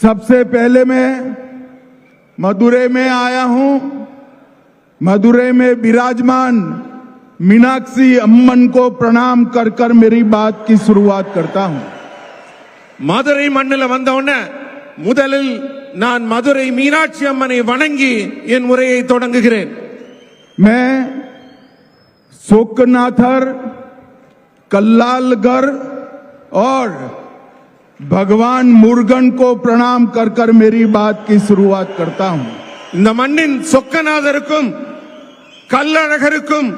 सबसे पहले मैं मदुरई में आया हूं मदुरई में विराजमान मीनाक्षी अम्मन को प्रणाम कर कर मेरी बात की शुरुआत करता हूं மதுரை மண்ணில் வந்த உடனே முதலில் நான் மதுரை மீனாட்சி அம்மனை வணங்கி என் உரையை தொடங்குகிறேன் मैं शोकनाथर कल्लालगढ़ और भगवान मुर्गन को प्रणाम कर कर मेरी बात की शुरुआत करता हूं இந்த மண்ணின் சொக்கநாதருக்கும் கல்லழகருக்கும்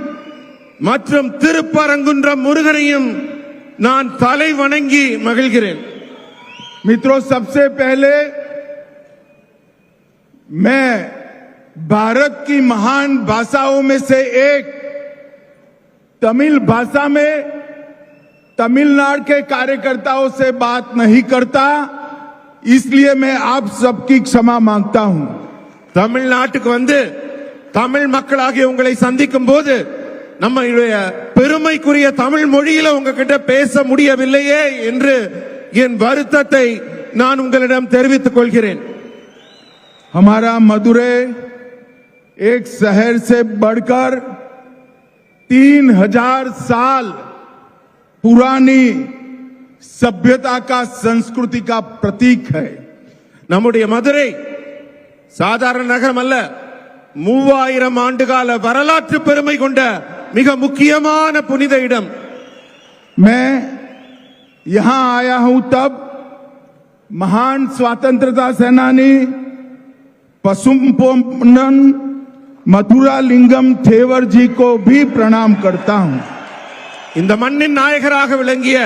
மற்றும் திருப்பரங்குன்றம் முருகனையும் நான் தலை வணங்கி மகிழ்கிறேன் मित्रों सबसे पहले मैं भारत की महान भाषाओं में से एक तमिल भाषा में तमिलनाडु के कार्यकर्ताओं से बात नहीं करता इसलिए मैं आप सबकी क्षमा मांगता हूं தமிழ்நாட்டுக்கு வந்து தமிழ் மக்களாகிய உங்களை சந்திக்கும் போது நம்மளுடைய பெருமைக்குரிய தமிழ் மொழியில உங்ககிட்ட பேச முடியவில்லையே என்று என் வருத்தத்தை நான் உங்களிடம் தெரிவித்துக் கொள்கிறேன் हमारा मदुरै एक शहर से बढ़कर तीन हजार साल पुरानी सभ्यता का संस्कृति का प्रतीक है நம்முடைய மதுரை சாதாரண நகரம் அல்ல மூவாயிரம் ஆண்டுகால வரலாற்று பெருமை கொண்ட மிக முக்கியமான புனித இடம் मैं यहां आया हूं तब महान स्वतंत्रता सेनानी पशुपनन मथुरा लिंगम थेवर जी को भी प्रणाम करता हूं இந்த மண்ணின் நாயகராக விளங்கிய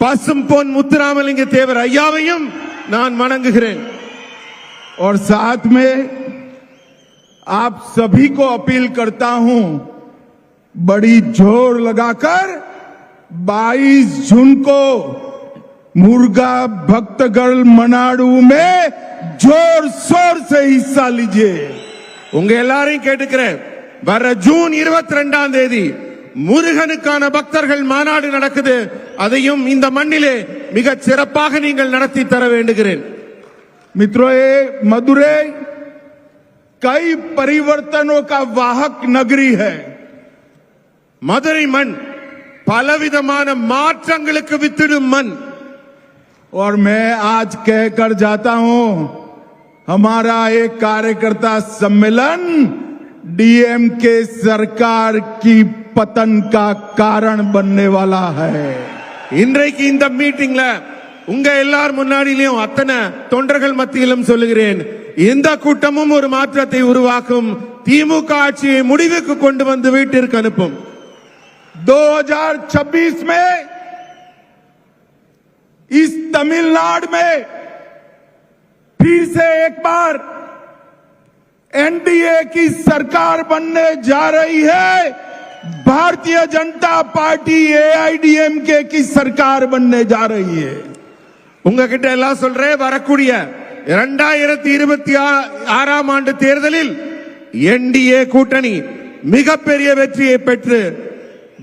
பசும் பொன் முத்துராமலிங்க தேவர் ஐயாவையும் நான் வணங்குகிறேன் और साथ में आप सभी को अपील करता हूं बड़ी जोर लगाकर 22 जून को मुर्गा भक्तगढ़ मनाडू में जोर शोर से हिस्सा लीजिए உங்க எல்லாரையும் கேட்டுக்கிறேன் வர ஜூன் இருபத்தி ரெண்டாம் தேதி முருகனுக்கான பக்தர்கள் மாநாடு நடக்குது அதையும் இந்த மண்ணிலே மிக சிறப்பாக நீங்கள் நடத்தி தர வேண்டுகிறேன் मित्रों ये मदुरई कई परिवर्तनों का वाहक नगरी है மதுரை மண் பலவிதமான மாற்றங்களுக்கு வித்திடும் மண் और मैं आज कहकर जाता हूं हमारा एक कार्यकर्ता सम्मेलन डीएमके सरकार की पतन का कारण बनने वाला है இன்றைக்கு இந்த மீட்டிங்ல உங்க எல்லார் முன்னாடியிலும் அத்தனை தொண்டர்கள் மத்தியிலும் சொல்லுகிறேன் இந்த கூட்டமும் ஒரு மாற்றத்தை உருவாக்கும் திமுக ஆட்சியை முடிவுக்கு கொண்டு வந்து வீட்டிற்கு அனுப்பும் 2026 में इस तमिलनाडु में फिर से एक बार एनडीए की सरकार बनने जा रही है भारतीय जनता पार्टी एआईडीएमके की सरकार बनने जा रही है உங்ககிட்ட எல்லாம் சொல்றேன் வரக்கூடிய இரண்டாயிரத்தி இருபத்தி ஆறாம் ஆண்டு தேர்தலில் என்டிஏ கூட்டணி மிகப்பெரிய வெற்றியை பெற்று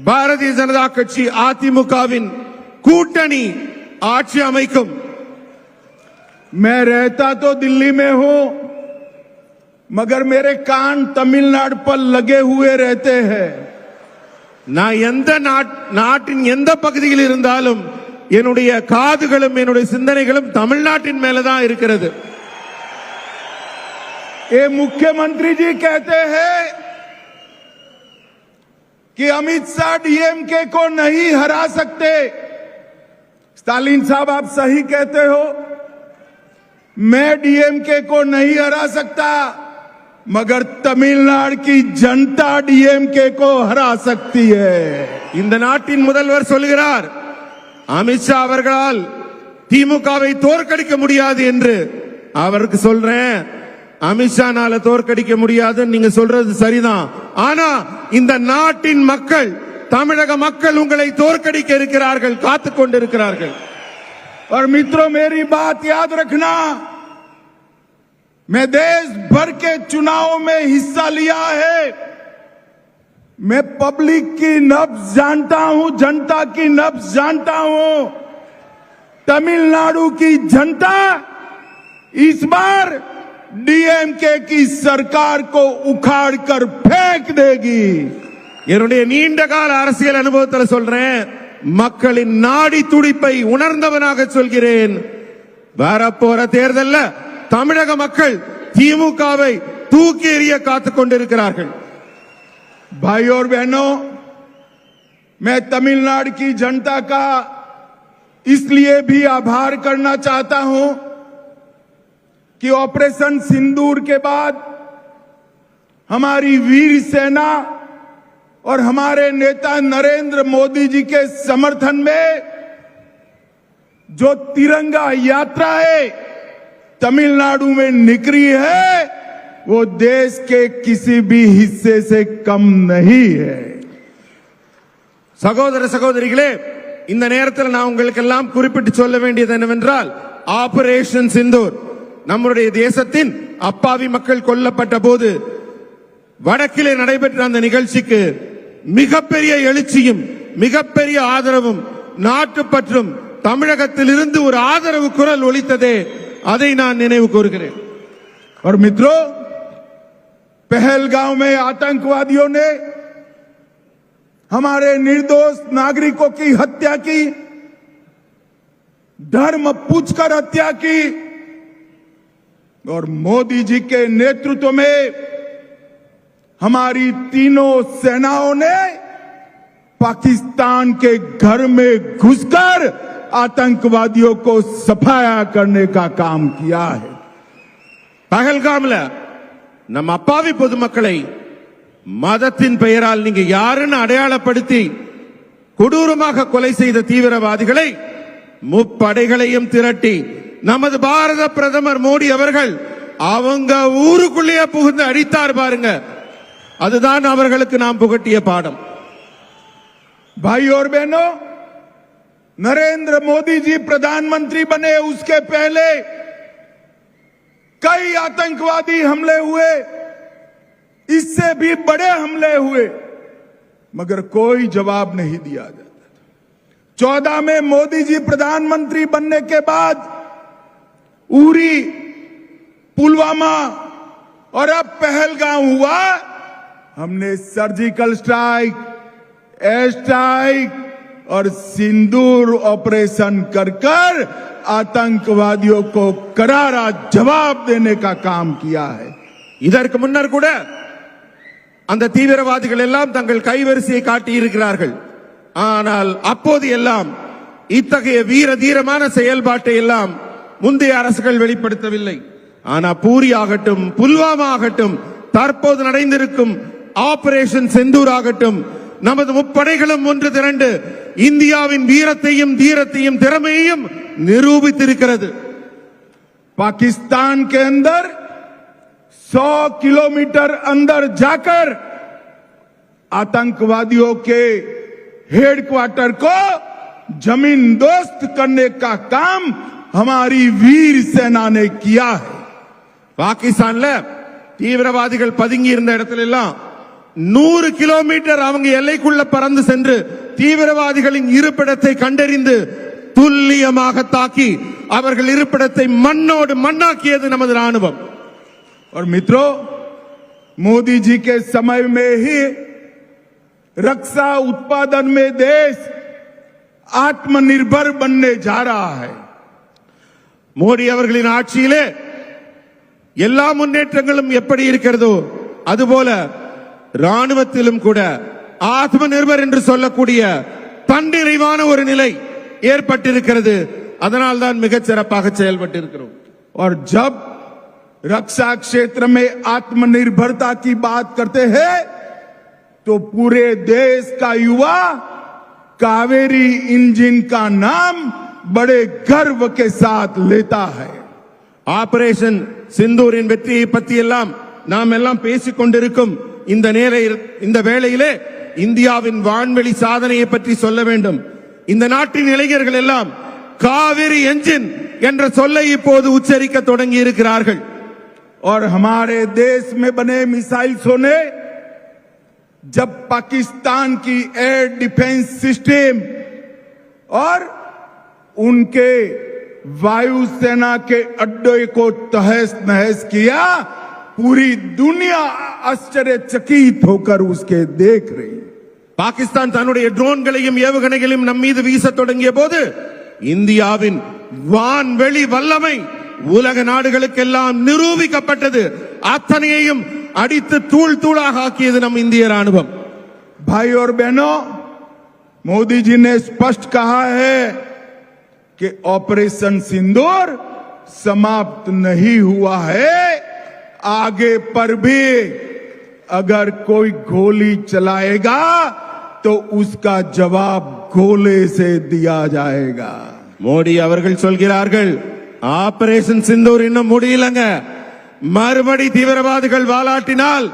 பாரதிய ஜனதா கட்சி அதிமுகவின் கூட்டணி ஆட்சி அமைக்கும் मैं रहता तो दिल्ली में हूं मगर मेरे कान तमिलनाडु पर लगे हुए रहते हैं நான் எந்த நாட்- நாட்டின் எந்த பகுதியில் இருந்தாலும் என்னுடைய காதுகளும் என்னுடைய சிந்தனைகளும் தமிழ்நாட்டின் மேலதான் இருக்கிறது ये मुख्यमंत्री जी कहते हैं कि अमित शाह डीएमके को नहीं हरा सकते स्टालिन साहब आप सही कहते हो मैं डीएमके को नहीं हरा सकता मगर तमिलनाडु की जनता डीएमके को हरा सकती है இந்த நாட்டின் முதல்வர் சொல்கிறார் அமித்ஷா அவர்களால் திமுகவை தோற்கடிக்க முடியாது என்று அவருக்கு சொல்றேன் அமித்ஷானால தோற்கடிக்க முடியாதுன்னு நீங்க சொல்றது சரிதான் ஆனா இந்த நாட்டின் மக்கள் தமிழக மக்கள் உங்களை தோற்கடிக்க இருக்கிறார்கள் காத்துக் கொண்டிருக்கிறார்கள் और मित्रों मेरी बात याद रखना मैं देश भर के चुनाव में हिस्सा लिया है मैं पब्लिक की नब्ज जानता हूं जनता की नब्ज जानता हूं तमिलनाडु की जनता इस बार डीएमके की सरकार को उखाड़ कर फेंक देगी என்னுடைய நீண்ட கால அரசியல் அனுபவத்துல சொல்றேன் மக்களின் நாடி துடிப்பை உணர்ந்தவனாக சொல்கிறேன் வரப்போற தேர்தல்ல தமிழக மக்கள் திமுகவை தூக்கி எறிய காத்துக் கொண்டிருக்கிறார்கள் भाई और बहनों मैं तमिलनाडु की जनता का इसलिए भी आभार करना चाहता हूं कि ऑपरेशन सिंदूर के बाद हमारी वीर सेना और हमारे नेता नरेंद्र मोदी जी के समर्थन में जो तिरंगा यात्रा है तमिलनाडु में निकली है वो देश के किसी भी हिस्से से कम नहीं है சகோதர சகோதரிகளே இந்த நேரத்தில் நான் உங்களுக்கு எல்லாம் குறிப்பிட்டு சொல்ல வேண்டியது என்னவென்றால் ஆபரேஷன் சிந்தூர் நம்முடைய தேசத்தின் அப்பாவி மக்கள் கொல்லப்பட்ட போது வடக்கிலே நடைபெற்ற அந்த நிகழ்ச்சிக்கு மிகப்பெரிய எழுச்சியும் மிகப்பெரிய ஆதரவும் நாட்டுப்பற்றும் தமிழகத்தில் இருந்து ஒரு ஆதரவு குரல் ஒலித்ததே அதை நான் நினைவு கூறுகிறேன் और मित्रों पहलगांव में आतंकवादियों ने हमारे निर्दोष नागरिकों की हत्या की धर्म पूछकर हत्या की और मोदी जी के नेतृत्व में हमारी तीनों सेनाओं ने पाकिस्तान के घर में घुसकर आतंकवादियों को सफाया करने का काम किया है பகல்காம்ல நம்ம அப்பாவி பொதுமக்களை மதத்தின் பெயரால் நீங்க யாருன்னு அடையாளப்படுத்தி கொடூரமாக கொலை செய்த தீவிரவாதிகளை முப்படைகளையும் திரட்டி நமது பாரத பிரதமர் மோடி அவர்கள் அவங்க ஊருக்குள்ளேயே புகுந்து அடித்தார் பாருங்க அதுதான் அவர்களுக்கு நாம் புகட்டிய பாடம் भाई और बहनों नरेंद्र मोदी जी प्रधानमंत्री बने उसके पहले कई आतंकवादी हमले हुए इससे भी बड़े हमले हुए मगर कोई जवाब नहीं दिया जाता चौदह में मोदी जी प्रधानमंत्री बनने के बाद उरी पुलवामा और अब पहलगांव हुआ हमने सर्जिकल स्ट्राइक एयर स्ट्राइक और सिंदूर ऑपरेशन कर कर आतंकवादियों को करारा जवाब देने का काम किया है இதற்கு முன்னர் கூட அந்த தீவிரவாதிகள் எல்லாம் தங்கள் கைவரிசையை காட்டி இருக்கிறார்கள் ஆனால் அப்போது எல்லாம் இத்தகைய வீர தீரமான செயல்பாட்டை எல்லாம் முந்தைய அரசுகள் வெளிப்படுத்தவில்லை ஆனா பூரி ஆகட்டும் புல்வாமா ஆகட்டும் தற்போது நடந்திருக்கும் ஆபரேஷன் செந்தூர் ஆகட்டும் நமது முப்படைகளும் ஒன்று திரண்டு இந்தியாவின் வீரத்தையும் தீரத்தையும் திறமையையும் நிரூபித்திருக்கிறது पाकिस्तान के अंदर 100 किलोमीटर अंदर जाकर आतंकवादियों के हेडक्वार्टर को जमीन दोस्त करने का काम हमारी वीर सेना ने किया है பாகிஸ்தான்ல தீவிரவாதிகள் பதுங்கி இருந்த இடத்துல எல்லாம் நூறு கிலோமீட்டர் அவங்க எல்லைக்குள்ள பறந்து சென்று தீவிரவாதிகளின் இருப்பிடத்தை கண்டறிந்து துல்லியமாக தாக்கி அவர்கள் இருப்பிடத்தை மண்ணோடு மண்ணாக்கியது நமது ராணுவம் और मित्रों मोदी जी के समय में ही रक्षा उत्पादन में देश आत्मनिर्भर बनने जा रहा है மோடி அவர்களின் ஆட்சியிலே எல்லா முன்னேற்றங்களும் எப்படி இருக்கிறதோ அதுபோல ராணுவத்திலும் கூட ஆத்ம நிர்பர் என்று சொல்லக்கூடிய தன்னிறைவான ஒரு நிலை ஏற்பட்டிருக்கிறது அதனால் தான் மிகச் சிறப்பாக செயல்பட்டிருக்கிறோம் और जब रक्षा क्षेत्र में आत्मनिर्भरता की बात करते हैं तो पूरे देश का युवा कावेरी इंजन का नाम बड़े गर्व के साथ लेता है ஆபரேஷன் சிந்தூரின் வெற்றியை பற்றி எல்லாம் நாம் எல்லாம் பேசிக் கொண்டிருக்கும் இந்த நேர இந்த வேளையிலே இந்தியாவின் வான்வெளி சாதனையை பற்றி சொல்ல வேண்டும் இந்த நாட்டின் இளைஞர்கள் எல்லாம் காவிரி என்ஜின் என்ற சொல்லை இப்போது உச்சரிக்க தொடங்கி இருக்கிறார்கள் और हमारे देश में बने मिसाइल सोने जब पाकिस्तान की एयर डिफेंस सिस्टम और उनके वायुसेना के अड्डे को तहस नहस किया पूरी दुनिया आश्चर्यचकित होकर उसके देख रही பாகிஸ்தான் தன்னுடைய ட்ரோன்களையும் ஏவுகணைகளையும் நம் மீது வீச தொடங்கிய போது இந்தியாவின் வான்வெளி வல்லமை உலக நாடுகளுக்கெல்லாம் நிரூபிக்கப்பட்டது அத்தனையையும் அடித்து தூள் தூளாக ஆக்கியது நம் இந்திய ராணுவம் भाई और बहनों मोदी जी ने स्पष्ट कहा है कि ऑपरेशन सिंदूर समाप्त नहीं हुआ है आगे पर भी अगर कोई गोली चलाएगा तो उसका जवाब गोले से दिया जाएगा மோடி அவர்கள் சொல்கிறார்கள் ஆபரேஷன் சிந்தூர் இன்னும் முடியலங்க மறுபடி தீவிரவாதிகள் வாலாட்டினால்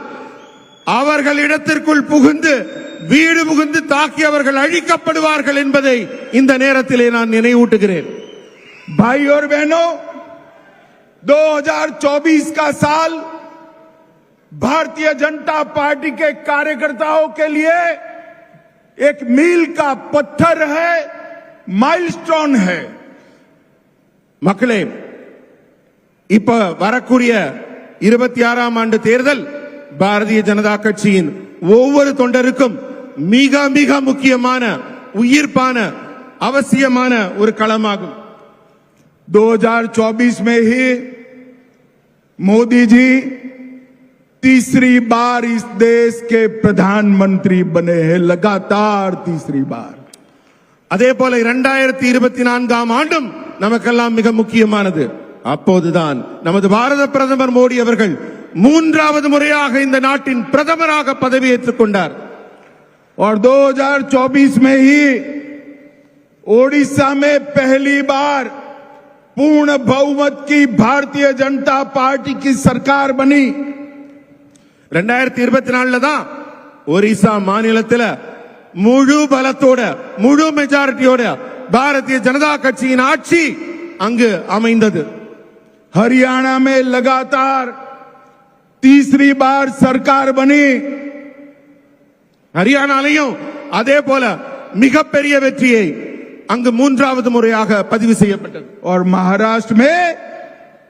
அவர்கள் இடத்திற்குள் புகுந்து வீடு புகுந்து தாக்கி அவர்கள் அழிக்கப்படுவார்கள் என்பதை இந்த நேரத்திலே நான் நினைவூட்டுகிறேன் भाई और बहनों 2024 का साल भारतीय जनता पार्टी के कार्यकर्ताओं के लिए एक मील का पत्थर है माइलस्टोन है மக்களே இப்ப வரக்கூடிய இருபத்தி ஆறாம் ஆண்டு தேர்தல் பாரதிய ஜனதா கட்சியின் ஒவ்வொரு தொண்டருக்கும் மிக மிக முக்கியமான உயிர்ப்பான அவசியமான ஒரு களமாகும் 2024 में ही मोदी जी तीसरी बार इस देश के प्रधानमंत्री बने हैं लगातार तीसरी बार அதே போல இரண்டாயிரத்தி இருபத்தி நான்காம் ஆண்டும் நமக்கெல்லாம் மிக முக்கியமானது அப்போதுதான் நமது பாரத பிரதமர் மோடி அவர்கள் மூன்றாவது முறையாக இந்த நாட்டின் பிரதமராக பதவியேற்றுக் கொண்டார் और 2024 में ही ओडिशा में पहली बार पूर्ण बहुमत की भारतीय जनता पार्टी की सरकार बनी ரெண்டாயிரத்தி இருபத்தி நாலுல தான் ஒரிசா மாநிலத்துல முழு பலத்தோட முழு மெஜாரிட்டியோட பாரதிய ஜனதா கட்சியின் ஆட்சி அங்கு அமைந்தது हरियाणा में लगातार तीसरी बार सरकार बनी ஹரியானாலையும் அதே போல மிகப்பெரிய வெற்றியை அங்கு மூன்றாவது முறையாக பதிவு செய்யப்பட்டது और महाराष्ट्र में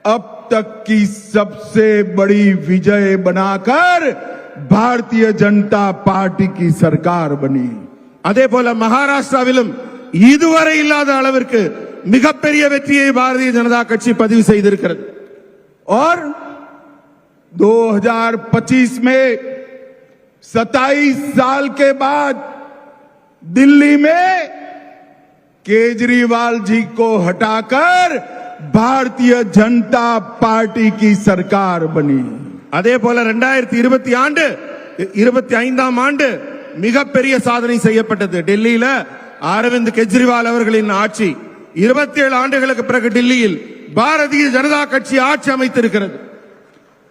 अब तक की सबसे बड़ी विजय बनाकर भारतीय जनता पार्टी की सरकार बनी அதே போல மகாராஷ்டிராவிலும் இதுவரை இல்லாத அளவிற்கு மிகப்பெரிய வெற்றியை பாரதிய ஜனதா கட்சி பதிவு செய்திருக்கிறது और 2025 में 27 साल के बाद दिल्ली में केजरीवाल जी को हटाकर भारतीय जनता पार्टी की सरकार बनी அதே போல ரெண்டாயிரத்தி இருபத்தி ஆண்டு இருபத்தி ஐந்தாம் ஆண்டு மிகப்பெரிய சாதனை செய்யப்பட்டது டெல்லியில அரவிந்த் கெஜ்ரிவால் அவர்களின் ஆட்சி இருபத்தி ஏழு ஆண்டுகளுக்கு பிறகு டெல்லியில் பாரதிய ஜனதா கட்சி ஆட்சி அமைத்திருக்கிறது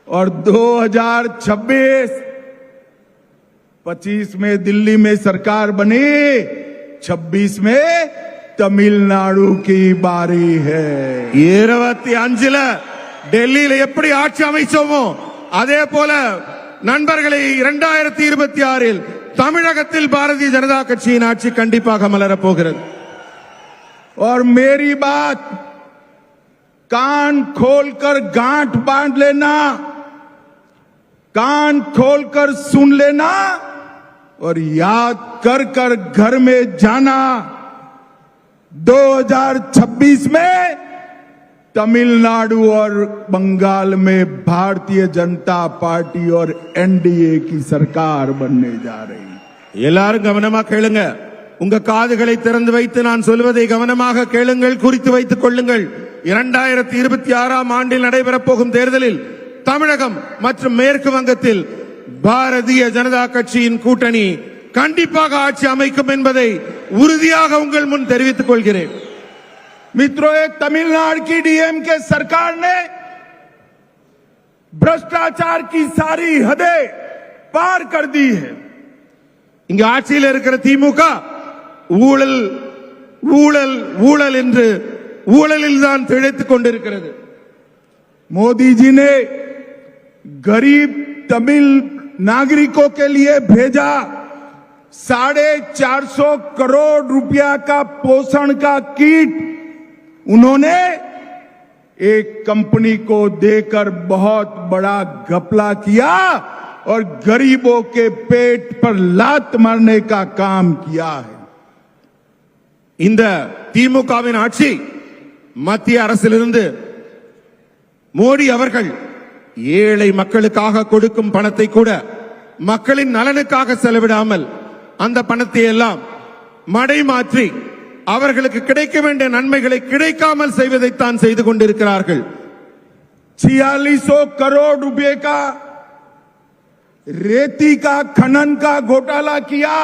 और 2026 25 में दिल्ली में सरकार बनी 26 में तमिलनाडु की बारी है இருபத்தி அஞ்சுல டெல்லியில எப்படி ஆட்சி அமைச்சோமோ அதே போல நண்பர்களை இரண்டாயிரத்தி இருபத்தி ஆறில் தமிழகத்தில் பாரதிய ஜனதா கட்சியின் ஆட்சி கண்டிப்பாக மலரப் போகிறது और मेरी बात कान खोलकर गांठ बांध लेना कान खोलकर सुन लेना और याद कर कर घर में जाना 2026 में तमिलनाडु और बंगाल में भारतीय जनता पार्टी और एनडीए की सरकार बनने जा रही है எல்லாரும் கவனமா கேளுங்க உங்க காதுகளை திறந்து வைத்து நான் சொல்வதை கவனமாக கேளுங்கள் குறித்து வைத்துக் கொள்ளுங்கள் இரண்டாயிரத்தி இருபத்தி ஆறாம் ஆண்டில் நடைபெறப் போகும் தேர்தலில் தமிழகம் மற்றும் மேற்கு வங்கத்தில் பாரதிய ஜனதா கட்சியின் கூட்டணி கண்டிப்பாக ஆட்சி அமைக்கும் என்பதை உறுதியாக உங்கள் முன் தெரிவித்துக் கொள்கிறேன் मित्रों ये तमिलनाडु की डीएम के सरकार ने भ्रष्टाचार की सारी हदें पार कर दी है இங்க ஆட்சியில் இருக்கிற திமுக ஊழல் ஊழல் ஊழல் என்று ஊழலில் தான் திளைத்துக் கொண்டிருக்கிறது मोदी जी ने गरीब तमिल नागरिकों के लिए भेजा साढ़े चार सौ करोड़ रुपया का पोषण का किट उन्होंने एक कंपनी को देकर बहुत बड़ा घपला किया और गरीबों के पेट पर लात मारने का काम किया है இந்த திமுகவின் ஆட்சி மத்திய அரசிலிருந்து மோடி அவர்கள் ஏழை மக்களுக்காக கொடுக்கும் பணத்தை கூட மக்களின் நலனுக்காக செலவிடாமல் அந்த பணத்தை எல்லாம் மடை மாற்றி அவர்களுக்கு கிடைக்க வேண்டிய நன்மைகளை கிடைக்காமல் செய்வதைத்தான் செய்து கொண்டிருக்கிறார்கள் छियालीस करोड़ रुपए का रेती का खनन का घोटाला किया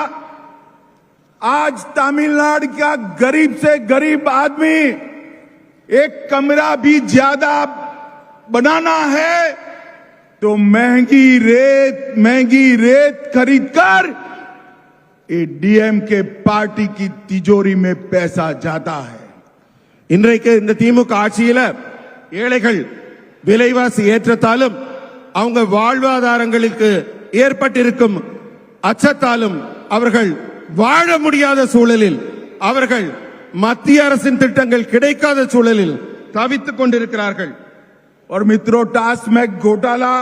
आज तमिलनाडु का गरीब से गरीब आदमी एक कमरा भी ज्यादा बनाना है तो महंगी रेत महंगी रेत खरीदकर ये डीएम के पार्टी की तिजोरी में पैसा जाता है இன்றைக்கு இந்த திமுக ஆட்சியில ஏழைகள் விலைவாசி ஏற்றத்தாலும் அவங்க வாழ்வாதாரங்களுக்கு ஏற்பட்டிருக்கும் அச்சத்தாலும் அவர்கள் வாழ முடியாத சூழலில் அவர்கள் மத்திய அரசின் திட்டங்கள் கிடைக்காத சூழலில் தவித்துக் கொண்டிருக்கிறார்கள் और मित्रों टास्मैक घोटाला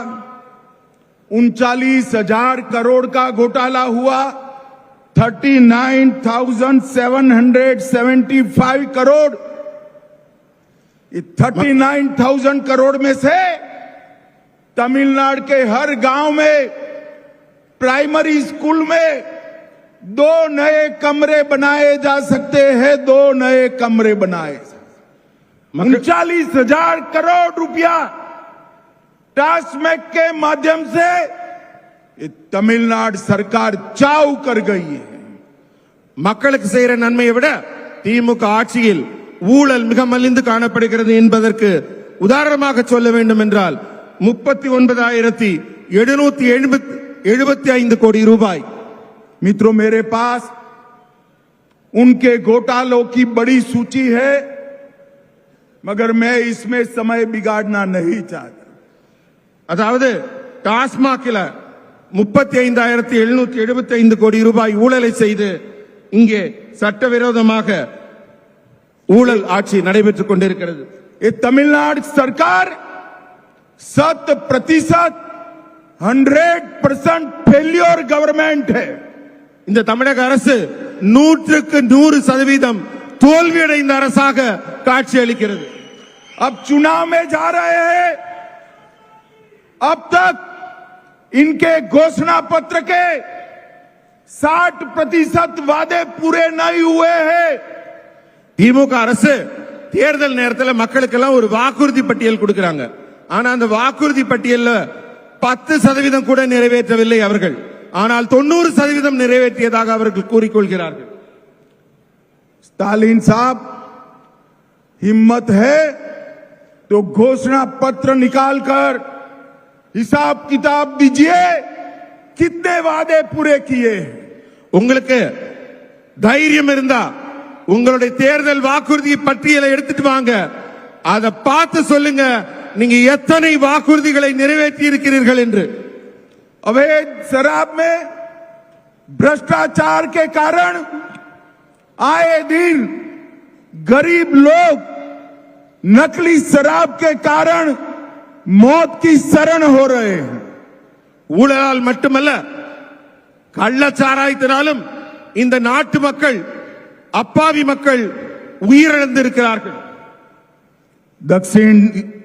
उनचालीस हजार करोड़ का घोटाला हुआ thirty nine thousand seven hundred seventy five crore. Thirty nine thousand crore में से तमिलनाडु के हर गाँव में प्राइमरी स्कूल में दो नए कमरे बनाए जा सकते हैं दो नए कमरे बनाए जा उनचालीस हज़ार करोड़ रुपया टास्मैक के माध्यम से तमिलनाडु सरकार चाव कर गई है। மக்களுக்கு செய்யற நன்மையை விட திமுக ஆட்சியில் ஊழல் மிக மலிந்து காணப்படுகிறது என்பதற்கு உதாரணமாக சொல்ல வேண்டும் என்றால் முப்பத்தி ஒன்பதாயிரத்தி எழுநூத்தி எழுபத்தி ஐந்து கோடி ரூபாய் मित्रों मेरे पास उनके घोटालों की बड़ी सूची है मगर मैं इसमें समय बिगाड़ना नहीं चाहता அதாவது டாஸ்மாகில் முப்பத்தி ஐந்தாயிரத்தி எழுநூத்தி எழுபத்தி ஐந்து கோடி ரூபாய் ஊழலை செய்து இங்கே சட்டவிரோதமாக ஊழல் ஆட்சி நடைபெற்றுக் கொண்டிருக்கிறது. தமிழ்நாடு சர்க்கார் சத் பிரதிசத் ஹண்ட்ரட் பர்சன்ட் ஃபெயிலியோர் கவர்மெண்ட். இந்த தமிழக அரசு நூற்றுக்கு நூறு சதவீதம் தோல்வியடைந்த அரசாக காட்சி அளிக்கிறது. அப் சுனாமே ஜாராய அப் தக் இன்கே கோஷனா பத்திரக்கே इनके घोषणा पत्र के 60 प्रतिशत वादे पूरे नहीं हुए हैं திமுக அரசு தேர்தல் நேரத்தில் மக்களுக்கெல்லாம் ஒரு வாக்குறுதி பட்டியல் கொடுக்கறாங்க ஆனா அந்த வாக்குறுதி பட்டியல்ல பத்து சதவீதம் கூட நிறைவேற்றவில்லை அவர்கள் ஆனால் தொண்ணூறு சதவீதம் நிறைவேற்றியதாக அவர்கள் கூறிக்கொள்கிறார்கள் स्टालिन साहब हिम्मत है तो घोषणा पत्र निकालकर हिसाब किताब दीजिए कितने वादे पूरे किए हैं உங்களுக்கு தைரியம் இருந்தா உங்களுடைய தேர்தல் வாக்குறுதி பட்டியலை எடுத்துட்டு வாங்க அதை பார்த்து சொல்லுங்க நீங்க எத்தனை வாக்குறுதிகளை நிறைவேற்றி இருக்கிறீர்கள் என்று अवैध शराब में भ्रष्टाचार के कारण आए दिन गरीब लोग नकली शराब के कारण मौत की शरण हो रहे हैं ஊழலால் மட்டுமல்ல கள்ளச்சாராயத்தினாலும் இந்த நாட்டு மக்கள் அப்பாவி மக்கள் உயிரிழந்திருக்கிறார்கள் दक्षिण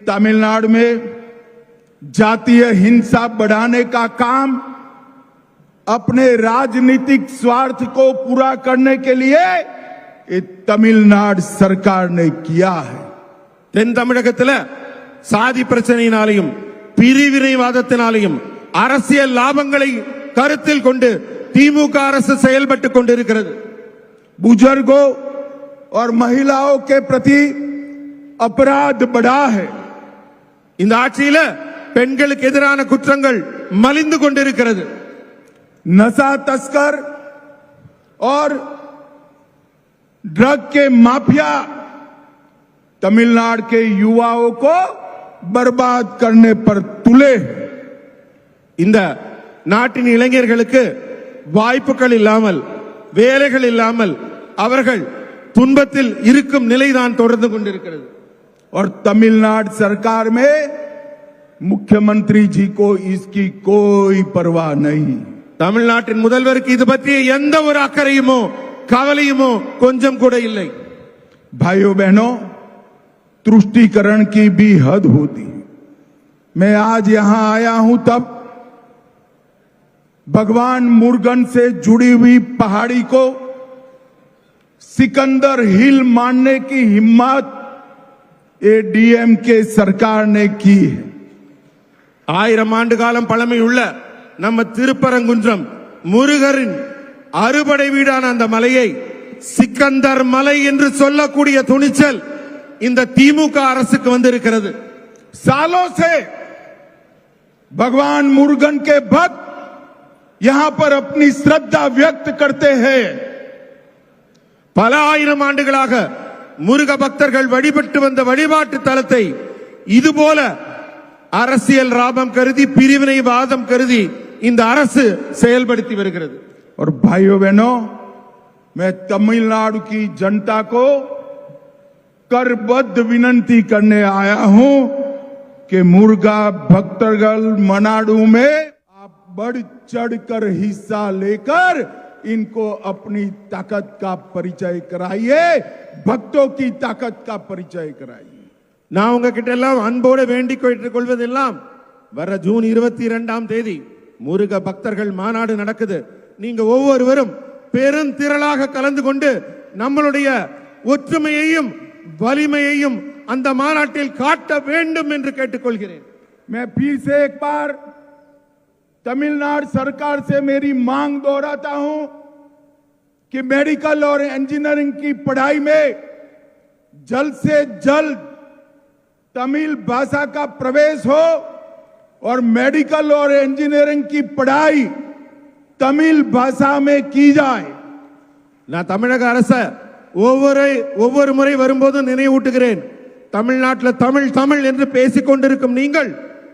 तमिलनाडु में जातीय हिंसा बढ़ाने का काम अपने राजनीतिक स्वार्थ को पूरा करने के लिए ये तमिलनाडु सरकार ने किया है தென் தமிழகத்துல சாதி பிரச்சனையினாலையும் பிரிவினைவாதத்தினாலையும் அரசியல் லாபங்களை கருத்தில் கொண்டு திமுக அரசு செயல்பட்டுக் கொண்டிருக்கிறது बुजुर्गों और महिलाओं के प्रति अपराध बढ़ा है இந்த ஆட்சியில பெண்களுக்கு எதிரான குற்றங்கள் மலிந்து கொண்டிருக்கிறது नशा तस्कर और ड्रग के माफिया तमिलनाडु के युवाओं को बर्बाद करने पर तुले हैं இந்த நாட்டின் இளைஞர்களுக்கு வாய்ப்புகள் இல்லாமல் வேலைகள் இல்லாமல் அவர்கள் துன்பத்தில் இருக்கும் நிலைதான் தொடர்ந்து கொண்டிருக்கிறது और तमिलनाडु सरकार में मुख्यमंत्री जी को इसकी कोई परवाह नहीं தமிழ்நாட்டின் முதல்வருக்கு இது பற்றிய எந்த ஒரு அக்கறையுமோ கவலையுமோ கொஞ்சம் கூட இல்லை भाइयों बहनों तुष्टीकरण की भी हद होती है मैं आज यहां आया हूं तब भगवान मुर्गन से जुड़ी हुई पहाड़ी को सिकंदर हिल मानने की हिम्मत ये डीएम के सरकार ने की है ஆயிரம் ஆண்டு காலம் பழமையுள்ள நம்ம திருப்பரங்குன்றம் முருகரின் அறுபடை வீடான அந்த மலையை சிக்கந்தர் மலை என்று சொல்லக்கூடிய துணிச்சல் இந்த திமுக அரசுக்கு வந்திருக்கிறது सालों से भगवान मुर्गन के भक्त यहां पर अपनी श्रद्धा व्यक्त करते हैं பல ஆயிரம் ஆண்டுகளாக முருக பக்தர்கள் வழிபட்டு வந்த வழிபாட்டு தலத்தை இதுபோல அரசியல் லாபம் கருதி பிரிவினை வாதம் கருதி இந்த அரசு செயல்படுத்தி வருகிறது और भाइयों बहनों मैं तमिलनाडु की जनता को करबद्ध विनंती करने आया हूं कि मुर्गा भक्तगल मनाडू में आप बढ़ चढ़कर हिस्सा लेकर इनको अपनी ताकत का परिचय कराइए भक्तों की ताकत का परिचय कराइए நான் உங்ககிட்ட எல்லாம் அன்போடு வேண்டிக் கேட்டுக் கொள்வதெல்லாம் வர ஜூன் இருபத்தி இரண்டாம் தேதி முருக பக்தர்கள் மாநாடு நடக்குது நீங்க ஒவ்வொருவரும் பெருந்திரளாக கலந்து கொண்டு நம்மளுடைய ஒற்றுமையையும் வலிமையையும் அந்த மாநாட்டில் காட்ட வேண்டும் என்று கேட்டுக்கொள்கிறேன் मैं फिर से एक बार तमिलनाडु सरकार से मेरी मांग दोहराता हूं कि मेडिकल और इंजीनियरिंग की पढ़ाई में जल्द से जल्द तमिल भाषा का प्रवेश हो और मेडिकल और इंजीनियरिंग की पढ़ाई तमिल भाषा में की जाए நான் தமிழக அரச ஒவ்வொரு ஒவ்வொரு முறை வரும்போதும் நினைவூட்டுகிறேன் தமிழ்நாட்டில் தமிழ் தமிழ் என்று பேசிக் கொண்டிருக்கும் நீங்கள்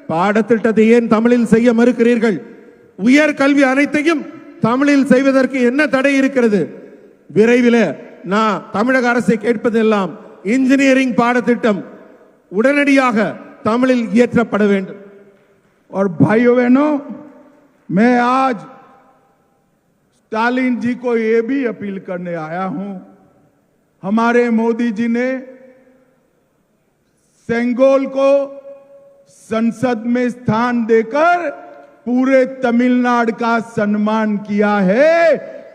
பாடத்திட்டத்தை ஏன் தமிழில் செய்ய மறுக்கிறீர்கள் உயர் கல்வி அனைத்தையும் தமிழில் செய்வதற்கு என்ன தடை இருக்கிறது விரைவில் நான் தமிழக அரசை கேட்பதெல்லாம் இன்ஜினியரிங் பாடத்திட்டம் உடனடியாக தமிழில் இயற்றப்பட வேண்டும் और भाइयों बहनों मैं आज स्टालिन जी को ये भी अपील करने आया हूं हमारे मोदी जी ने सेंगोल को संसद में स्थान देकर पूरे तमिलनाडु का सम्मान किया है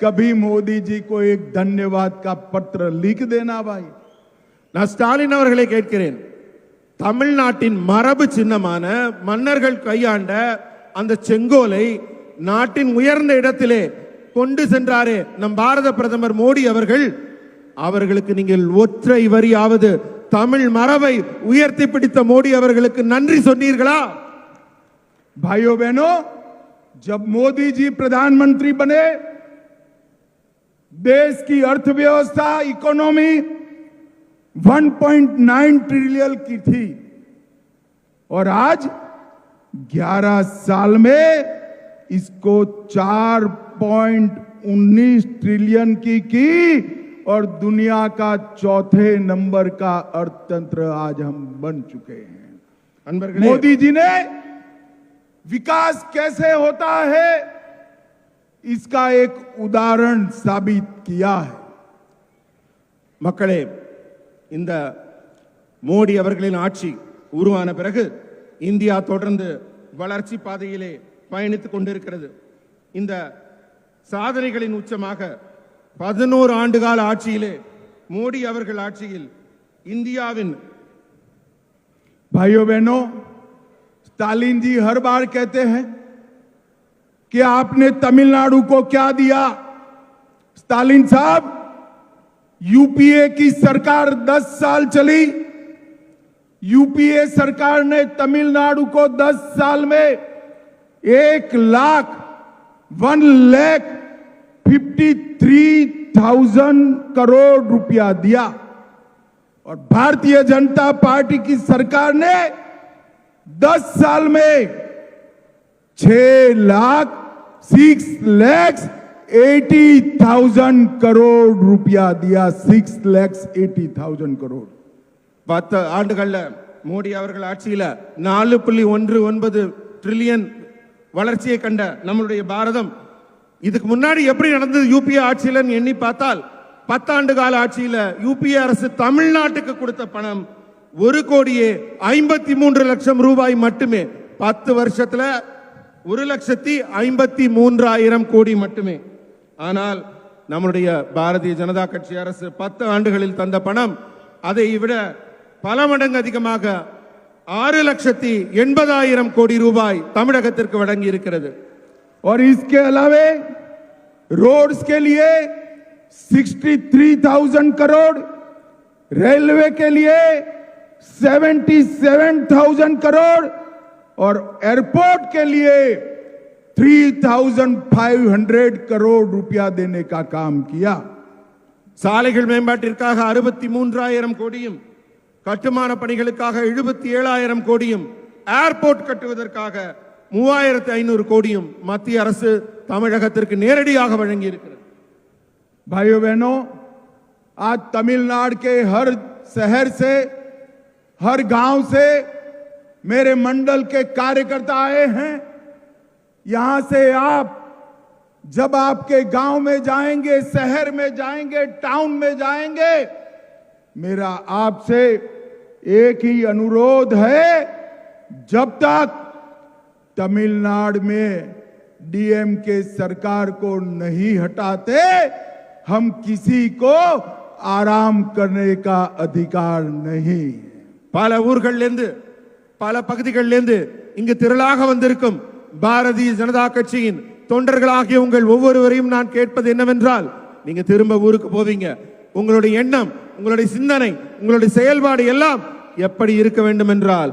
कभी मोदी जी को एक धन्यवाद का पत्र लिख देना भाई நான் ஸ்டாலின் அவர்களை கேட்கிறேன் தமிழ்நாட்டின் மரபு சின்னமான மன்னர்கள் கையாண்ட அந்த செங்கோலை நாட்டின் உயர்ந்த இடத்திலே கொண்டு சென்றாரே நம் பாரத பிரதமர் மோடி அவர்கள் அவர்களுக்கு நீங்கள் ஒற்றை வரியாவது தமிழ் மரபை உயர்த்தி பிடித்த மோடி அவர்களுக்கு நன்றி சொன்னீர்களா भाइयों बहनों जब मोदी जी प्रधानमंत्री बने देश की अर्थव्यवस्था इकोनॉमी 1.9 ट्रिलियन की थी और आज 11 साल में इसको 4.19 ट्रिलियन की की और दुनिया का चौथे नंबर का अर्थतंत्र आज हम बन चुके हैं அன்பர்களே मोदी जी ने विकास कैसे होता है इसका एक उदाहरण साबित किया है மக்களே இந்த மோடி அவர்களின் ஆட்சி உருவான பிறகு இந்தியா தொடர்ந்து வளர்ச்சி பாதையிலே பயணித்துக் கொண்டிருக்கிறது இந்த சாதனைகளின் உச்சமாக பதினோரு ஆண்டுகால ஆட்சியிலே மோடி அவர்கள் ஆட்சியில் இந்தியாவின் भाइयों बहनों स्टालिन जी हर बार कहते हैं कि आपने तमिलनाडु को क्या दिया स्टालिन साहब यूपीए की सरकार 10 साल चली यूपीए सरकार ने तमिलनाडु को 10 साल में एक lakh one lakh fifty three thousand crore रुपया दिया और भारतीय जनता पार्टी की सरकार ने 10 साल में छह lakh six lakhs eighty thousand crore रुपया दिया six lakhs eighty thousand crore பத்து ஆண்டுகள்ல மோடி அவர்கள் ஆட்சியில நாலு புள்ளி ஒன்று ஒன்பது ட்ரில்லியன் வளர்ச்சியை கண்ட நம்மளுடைய பாரதம் இதுக்கு முன்னாடி எப்படி நடந்தது யூபிஏ ஆட்சியில் எண்ணி பார்த்தால் பத்தாண்டு கால ஆட்சியில் யூபிஏ அரசு தமிழ்நாட்டுக்கு கொடுத்த பணம் ஒரு கோடியே ஐம்பத்தி மூன்று லட்சம் ரூபாய் மட்டுமே. பத்து வருஷத்துல ஒரு லட்சத்தி ஐம்பத்தி மூன்றாயிரம் கோடி மட்டுமே. ஆனால் நம்முடைய பாரதிய ஜனதா கட்சி அரசு பத்து ஆண்டுகளில் தந்த பணம் அதை விட பல மடங்கு அதிகமாக ஆறு லட்சத்தி எண்பதாயிரம் கோடி ரூபாய் தமிழகத்திற்கு வழங்கி இருக்கிறது और इसके अलावे रोड्स के लिए 63,000 करोड़ रेलवे के लिए 77,000 करोड़ और एयरपोर्ट के लिए 3,500 करोड़ रुपया देने का काम किया சாலைகள் மேம்பாட்டிற்காக அறுபத்தி மூன்றாயிரம் கோடியும் கட்டுமான பணிகளுக்காக எழுபத்தி ஏழாயிரம் கோடியும் ஏர்போர்ட் கட்டுவதற்காக மூவாயிரத்தி ஐநூறு கோடியும் மத்திய அரசு தமிழகத்திற்கு நேரடியாக வழங்கி இருக்கிறது भाइयों बहनों आज तमिलनाडु के हर शहर से हर गांव से मेरे मंडल के कार्यकर्ता आए हैं यहां से आप जब आपके गांव में जाएंगे शहर में जाएंगे टाउन में जाएंगे मेरा आपसे एक ही अनुरोध है जब तक तमिलनाडु में डीएम के सरकार को नहीं हटाते हम किसी को आराम करने का अधिकार नहीं பல ஊர்கள்லேருந்து பல பகுதிகளிலிருந்து இங்கு திரளாக வந்திருக்கும் பாரதிய ஜனதா கட்சியின் தொண்டர்களாகிய உங்கள் ஒவ்வொருவரையும் நான் கேட்பது என்னவென்றால் நீங்க திரும்ப ஊருக்கு போவீங்க உங்களுடைய எண்ணம் உங்களுடைய சிந்தனை உங்களுடைய செயல்பாடு எல்லாம் எப்படி இருக்க வேண்டும் என்றால்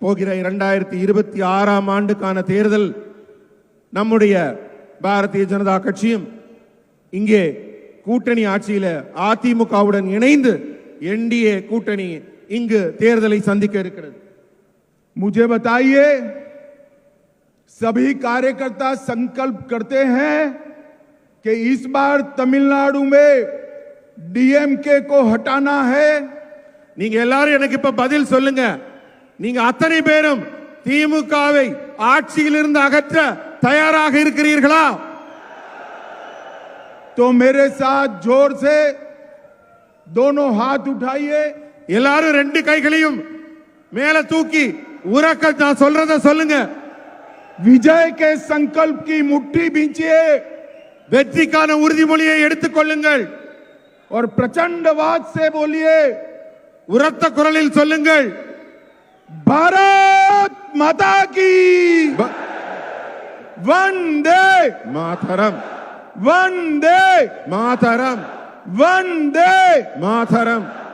போகிற இரண்டாயிரத்தி இருபத்தி ஆறாம் ஆண்டுக்கான தேர்தல் நம்முடைய பாரதிய ஜனதா கட்சியும் இங்கே கூட்டணி ஆட்சியில அதிமுகவுடன் இணைந்து என்டிஏ கூட்டணி இங்கு தேர்தலை சந்திக்க இருக்கிறது मुझे बताइए सभी कार्यकर्ता संकल्प करते हैं कि इस बार तमिलनाडु में डीएमके को हटाना है நீங்க எல்லாரும் எனக்கு இப்ப பதில் சொல்லுங்க நீங்க அத்தனை பேரும் திமுகவை ஆட்சியிலிருந்து அகற்ற தயாராக இருக்கிறீர்களா तो मेरे साथ जोर से दोनों हाथ उठाइए எல்லாரும் ரெண்டு கைகளையும் மேல தூக்கி உறக்க நான் சொல்றத சொல்லுங்க विजय के संकल्प की मुट्ठी बींचिए வெற்றிக்கான உறுதிமொழியை எடுத்துக் கொள்ளுங்கள் और प्रचंडवाद से बोलिए உரத்த குரலில் சொல்லுங்கள் भारत माता की। वंदे। मातरम। वंदे। मातरम। वंदे। मातरम।